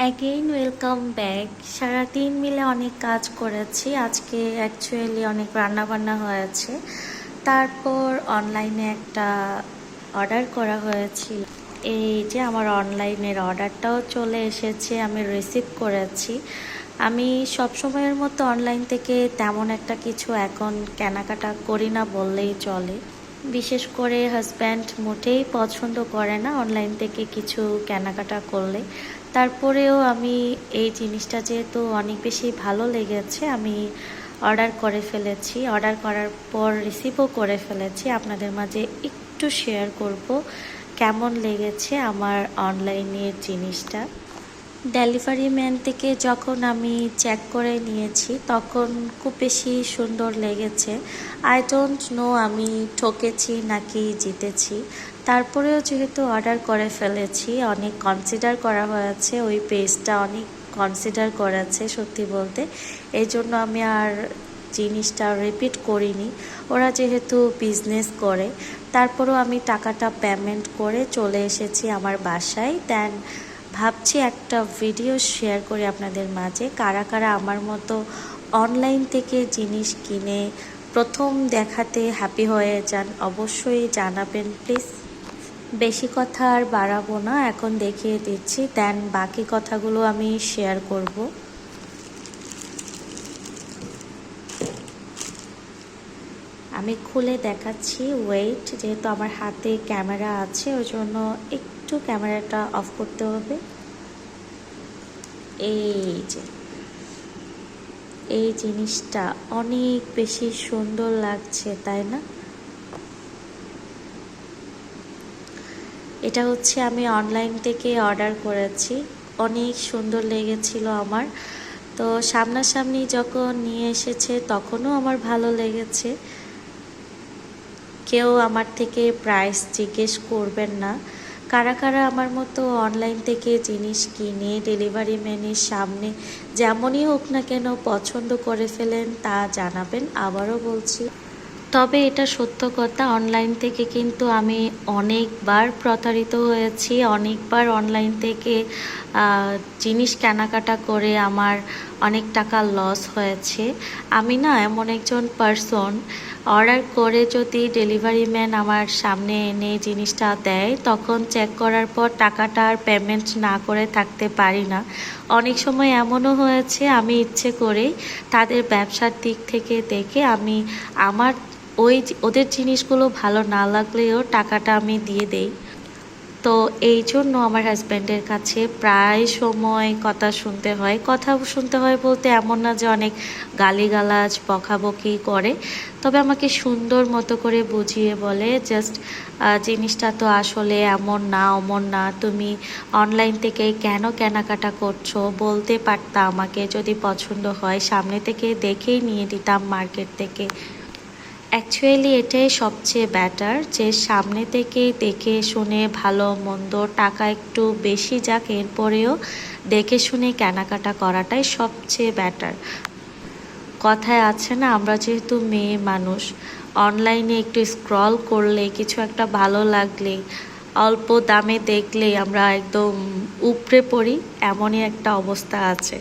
Again welcome back সারাদিন মিলে অনেক কাজ করেছি। আজকে অ্যাকচুয়ালি অনেক রান্নাবান্না হয়েছে। তারপর অনলাইনে একটা অর্ডার করা হয়েছিল এই যে আমার অনলাইনের অর্ডারটাও চলে এসেছে, আমি রিসিভ করেছি। আমি সবসময়ের মতো অনলাইন থেকে তেমন একটা কিছু এখন কেনাকাটা করি না বললেই চলে। বিশেষ করে হাজব্যান্ড মোটেই পছন্দ করে না অনলাইন থেকে কিছু কেনাকাটা করলে। তারপরেও আমি এই জিনিসটা যেহেতু অনেক বেশি ভালো লেগেছে, আমি অর্ডার করে ফেলেছি। অর্ডার করার পর রিসিভও করে ফেলেছি। আপনাদের মাঝে একটু শেয়ার করব কেমন লেগেছে আমার অনলাইনের জিনিসটা। ডেলিভারি ম্যান থেকে যখন আমি চেক করে নিয়েছি, তখন খুব বেশি সুন্দর লেগেছে। আই ডোন্ট নো আমি ঠকেছি নাকি জিতেছি। তারপরেও যেহেতু অর্ডার করে ফেলেছি, অনেক কনসিডার করা হয়েছে, ওই পেজটা অনেক কনসিডার করেছে সত্যি বলতে। এই জন্য আমি আর জিনিসটা রিপিট করিনি। ওরা যেহেতু বিজনেস করে, তারপরেও আমি টাকাটা পেমেন্ট করে চলে এসেছি আমার বাসায়। দেন ভাবছি একটা ভিডিও শেয়ার করি আপনাদের মাঝে। কারা কারা আমার মতো অনলাইন থেকে জিনিস কিনে প্রথম দেখাতে হ্যাপি হয়ে যান, অবশ্যই জানাবেন প্লিজ বেশি কথা আর বাড়াবো না, এখন দেখিয়ে দিচ্ছি। দেন, বাকি কথাগুলো আমি শেয়ার করব। আমি খুলে দেখাচ্ছি ওয়েট যেহেতু আমার হাতে ক্যামেরা আছে, ওই জন্য একটু ক্যামেরাটা অফ করতে হবে। এই যে, এই জিনিসটা অনেক বেশি সুন্দর লাগছে, তাই না? এটা হচ্ছে আমি অনলাইন থেকে অর্ডার করেছি। অনেক সুন্দর লেগেছিল আমার। তো সামনাসামনি যখন নিয়ে এসেছে, তখনও আমার ভালো লেগেছে। কেউ আমার থেকে প্রাইস জিজ্ঞেস করবেন না। কারা কারা আমার মতো অনলাইন থেকে জিনিস কিনে ডেলিভারি ম্যানের সামনে যেমনই হোক না কেন পছন্দ করে ফেলেন, তা জানাবেন, আবারও বলছি। তবে এটা সত্য কথা অনলাইন থেকে কিন্তু আমি অনেকবার প্রতারিত হয়েছি, অনেকবার অনলাইন থেকে জিনিস কেনাকাটা করে আমার অনেক টাকা লস হয়েছে। আমি না এমন একজন পার্সন অর্ডার করে যদি ডেলিভারি ম্যান আমার সামনে এনে জিনিসটা দেয়, তখন চেক করার পর টাকাটা আর পেমেন্ট না করে থাকতে পারি না। অনেক সময় এমনও হয়েছে, আমি ইচ্ছে করেই তাদের ব্যবসার দিক থেকে দেখে আমি আমার ওই ওদের জিনিসগুলো ভালো না লাগলেও টাকাটা আমি দিয়ে দেই। তো এই জন্য আমার হাজব্যান্ডের কাছে প্রায় সময় কথা শুনতে হয়। কথা শুনতে হয় বলতে এমন না যে অনেক গালিগালাজ, বকাবকি করে। তবে আমাকে সুন্দর মতো করে বুঝিয়ে বলে, জাস্ট জিনিসটা তো আসলে এমন না, অমন না। তুমি অনলাইন থেকে কেন কেনাকাটা করছ? বলতে পারতা আমাকে যদি পছন্দ হয়। সামনে থেকে দেখেই নিয়ে দিতাম মার্কেট থেকে। অ্যাকচুয়ালি এটাই সবচেয়ে ব্যাটার যে সামনে থেকেই দেখে শুনে ভালো মন্দ টাকা একটু বেশি যাক, এরপরেও দেখে শুনে কেনাকাটা করাটাই সবচেয়ে ব্যাটার কথায় আছে না, আমরা যেহেতু মেয়ে মানুষ অনলাইনে একটু স্ক্রল করলে, কিছু একটা ভালো লাগলে, অল্প দামে দেখলে আমরা একদম উপড়ে পড়ি, এমনই একটা অবস্থা আছে।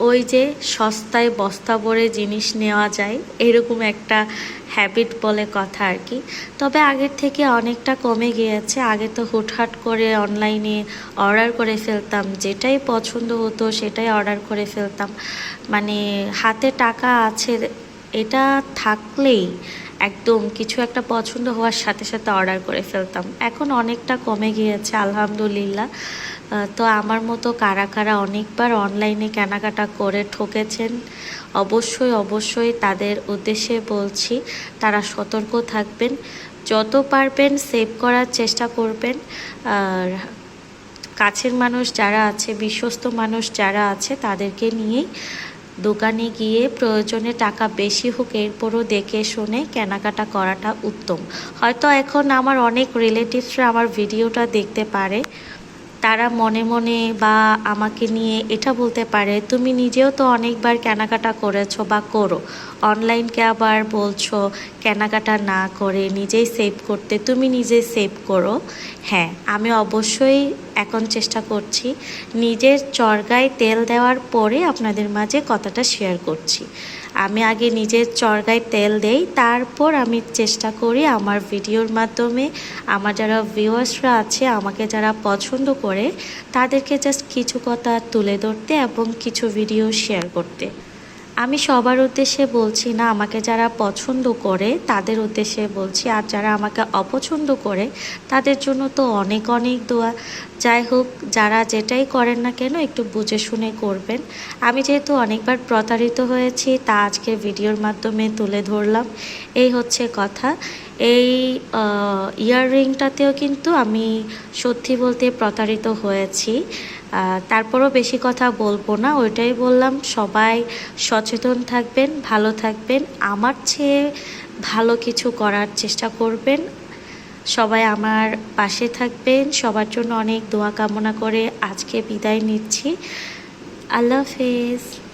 ওই যে সস্তায় বস্তা ভরে জিনিস নেওয়া যায়, এরকম একটা হ্যাবিট বলে কথা আর কি। তবে আগের থেকে অনেকটা কমে গিয়েছে। আগে তো হুটহাট করে অনলাইনে অর্ডার করে ফেলতাম, যেটাই পছন্দ হতো সেটাই অর্ডার করে ফেলতাম। মানে হাতে টাকা আছে, এটা থাকলেই একদম কিছু একটা পছন্দ হওয়ার সাথে সাথে অর্ডার করে ফেলতাম। এখন অনেকটা কমে গিয়েছে, আলহামদুলিল্লাহ। তো আমার মতো কারা কারা অনেকবার অনলাইনে কেনাকাটা করে ঠকেছেন, অবশ্যই অবশ্যই তাদের উদ্দেশ্যে বলছি, তারা সতর্ক থাকবেন। যত পারবেন সেভ করার চেষ্টা করবেন। আর কাছের মানুষ যারা আছে, বিশ্বস্ত মানুষ যারা আছে, তাদেরকে নিয়েই দোকানে গিয়ে প্রয়োজনে টাকা বেশি হোক, এরপরও দেখে শুনে কেনাকাটা করাটা উত্তম। হয়তো এখন আমার অনেক রিলেটিভসরা আমার ভিডিওটা দেখতে পারে। তারা মনে মনে বা আমাকে নিয়ে এটা বলতে পারে, তুমি নিজেও তো অনেকবার কেনাকাটা করেছ বা করো। অনলাইনকে আবার বলছো কেনাকাটা না করে নিজেই সেভ করতে, তুমি নিজে সেভ করো? হ্যাঁ আমি অবশ্যই এখন চেষ্টা করছি নিজের চরগায় তেল দেওয়ার পরে আপনাদের মাঝে কথাটা শেয়ার করছি। আমি আগে নিজের চরগায় তেল দেই, তারপর আমি চেষ্টা করি আমার ভিডিওর মাধ্যমে আমার যারা ভিউয়ার্সরা আছে, আমাকে যারা পছন্দ করে, তাদেরকে জাস্ট কিছু কথা তুলে ধরতে এবং কিছু ভিডিও শেয়ার করতে। আমি সবার উদ্দেশ্যে বলছি না, আমাকে যারা পছন্দ করে তাদের উদ্দেশ্যে বলছি, আর যারা আমাকে অপছন্দ করে তাদের জন্য তো অনেক অনেক দোয়া। যাই হোক, যারা যেটাই করেন না কেন একটু বুঝে শুনে করবেন। আমি যেহেতু অনেকবার প্রতারিত হয়েছি, তা আজকে ভিডিওর মাধ্যমে তুলে ধরলাম। এই হচ্ছে কথা। এই ইয়াররিংটাতেও কিন্তু আমি সত্যি বলতে প্রতারিত হয়েছি। তারপরও বেশি কথা বলব না, ওইটাই বললাম, সবাই সচেতন থাকবেন, ভালো থাকবেন, আমার চেয়ে ভালো কিছু করার চেষ্টা করবেন। সবাই আমার পাশে থাকবেন, সবার জন্য অনেক দোয়া কামনা করে আজকে বিদায় নিচ্ছি। আল্লাহ হাফেজ।